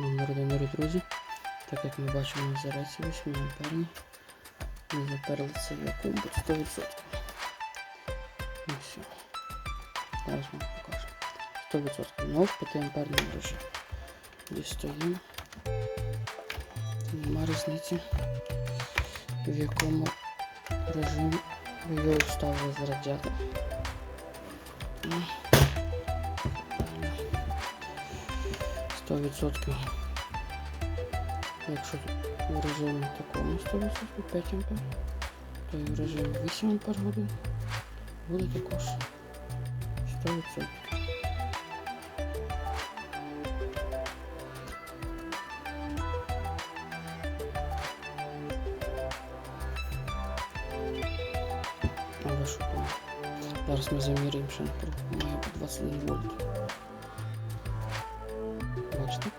Номер один, друзі. Так як ми бачимо зарядці 8 амперні. Ми заперли це вакуум під 100%. Ну все. Зараз вам покажу. 100%. Ну, в 5 амперному режимі. Дістаємо. Нема різниці, в якому режимі його ставили. Ну, 100%. Якщо в режимі такому 100% 5 ампер, то і в режимі 8 ампер годин буде також 100%. Але що там? Зараз ми заміряємо напругу. Має 21 вольт. Бачите?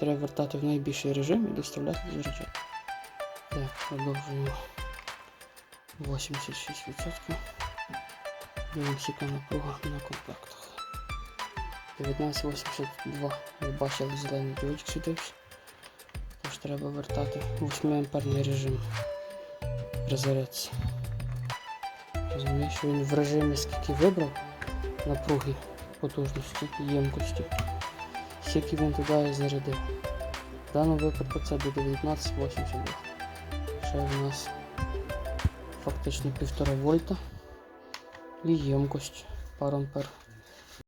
Треба вертати в найбільший режим і доставляти заряджати. Так, продовжуємо 86%. Дивимося, яка напруга на комплектах. 1982. Ви бачили зелений діодик світився. Тож треба вертати 8 амперний режим при. Розумієш, що він в режимі скільки вибрав напруги потужності ємкості, скільки він туди і зарядив. В даному випадку це буде 1980. Ще в нас фактично 1,5 вольта і ємкость пару ампер